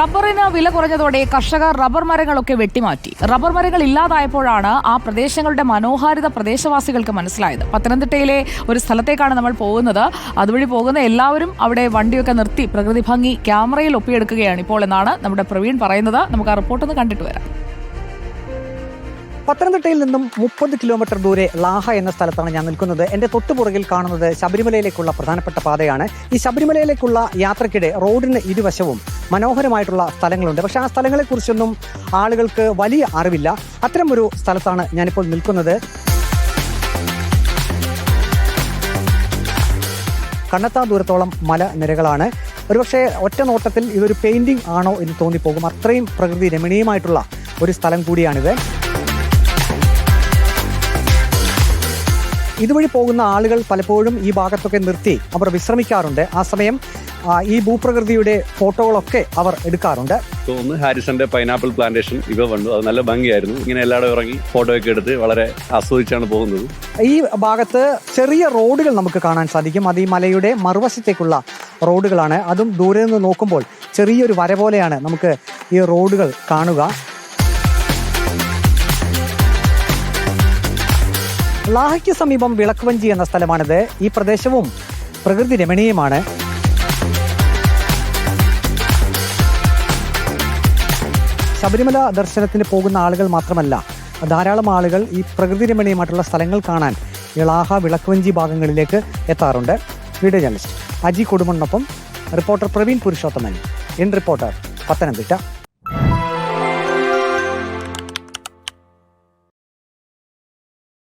റബ്ബറിന് വില കുറഞ്ഞതോടെ കർഷകർ റബ്ബർ മരങ്ങളൊക്കെ വെട്ടിമാറ്റി. റബ്ബർ മരങ്ങൾ ഇല്ലാതായപ്പോഴാണ് ആ പ്രദേശങ്ങളുടെ മനോഹാരിത പ്രദേശവാസികൾക്ക് മനസ്സിലായത്. പത്തനംതിട്ടയിലെ ഒരു സ്ഥലത്തേക്കാണ് നമ്മൾ പോകുന്നത്. അതുവഴി പോകുന്ന എല്ലാവരും അവിടെ വണ്ടിയൊക്കെ നിർത്തി പ്രകൃതി ഭംഗി ക്യാമറയിൽ ഒപ്പിയെടുക്കുകയാണ് ഇപ്പോൾ എന്നാണ് നമ്മുടെ പ്രവീൺ പറയുന്നത്. നമുക്ക് ആ റിപ്പോർട്ടൊന്ന് കണ്ടിട്ട് വരാം. പത്തനംതിട്ടയിൽ നിന്നും മുപ്പത് കിലോമീറ്റർ ദൂരെ ലാഹ എന്ന സ്ഥലത്താണ് ഞാൻ നിൽക്കുന്നത്. എന്റെ തൊട്ടുപുറകിൽ കാണുന്നത് ശബരിമലയിലേക്കുള്ള പ്രധാനപ്പെട്ട പാതയാണ്. ഈ ശബരിമലയിലേക്കുള്ള യാത്രക്കിടെ റോഡിന് ഇരുവശവും മനോഹരമായിട്ടുള്ള സ്ഥലങ്ങളുണ്ട്. പക്ഷേ ആ സ്ഥലങ്ങളെക്കുറിച്ചൊന്നും ആളുകൾക്ക് വലിയ അറിവില്ല. അത്തരം ഒരു സ്ഥലത്താണ് ഞാനിപ്പോൾ നിൽക്കുന്നത്. കണ്ണെത്താ ദൂരത്തോളം മലനിരകളാണ് ഒരുപക്ഷെ ഒറ്റ നോട്ടത്തിൽ ഇതൊരു പെയിന്റിംഗ് ആണോ എന്ന് തോന്നിപ്പോകും. അത്രയും പ്രകൃതി രമണീയമായിട്ടുള്ള ഒരു സ്ഥലം കൂടിയാണിത്. ഇതുവഴി പോകുന്ന ആളുകൾ പലപ്പോഴും ഈ ഭാഗത്തൊക്കെ നിർത്തി അവർ വിശ്രമിക്കാറുണ്ട്. ആ സമയം ഈ ഭൂപ്രകൃതിയുടെ ഫോട്ടോകളൊക്കെ അവർ എടുക്കാറുണ്ട്. തോന്നുന്നു ഹാരിസന്റെ പൈനാപ്പിൾ പ്ലാന്റേഷൻ ഇവ വന്നു. അത് നല്ല ഭംഗിയായിരുന്നു. ഇങ്ങനെ എല്ലാവരും ഇറങ്ങി ഫോട്ടോ ഒക്കെ എടുത്ത് വളരെ ആസ്വദിച്ചാണ് പോകുന്നത്. ഈ ഭാഗത്ത് ചെറിയ റോഡുകൾ നമുക്ക് കാണാൻ സാധിക്കും. അത് ഈ മലയുടെ മറുവശത്തേക്കുള്ള റോഡുകളാണ്. അതും ദൂരെ നിന്ന് നോക്കുമ്പോൾ ചെറിയൊരു വര പോലെയാണ് നമുക്ക് ഈ റോഡുകൾ കാണുക. ലാഹയ്ക്ക് സമീപം വിളക്കുവഞ്ചി എന്ന സ്ഥലമാണിത്. ഈ പ്രദേശവും പ്രകൃതി രമണീയമാണ്. ശബരിമല ദർശനത്തിന് പോകുന്ന ആളുകൾ മാത്രമല്ല ധാരാളം ആളുകൾ ഈ പ്രകൃതി രമണീയമായിട്ടുള്ള സ്ഥലങ്ങൾ കാണാൻ ഇളാഹ വിളക്കുവഞ്ചി ഭാഗങ്ങളിലേക്ക് എത്താറുണ്ട്. വീഡിയോ ജേർണലിസ്റ്റ് അജി കൊടുമണ്ണൊപ്പം റിപ്പോർട്ടർ പ്രവീൺ പുരുഷോത്തമൻ. ഇൻ റിപ്പോർട്ടർ പത്തനംതിട്ട.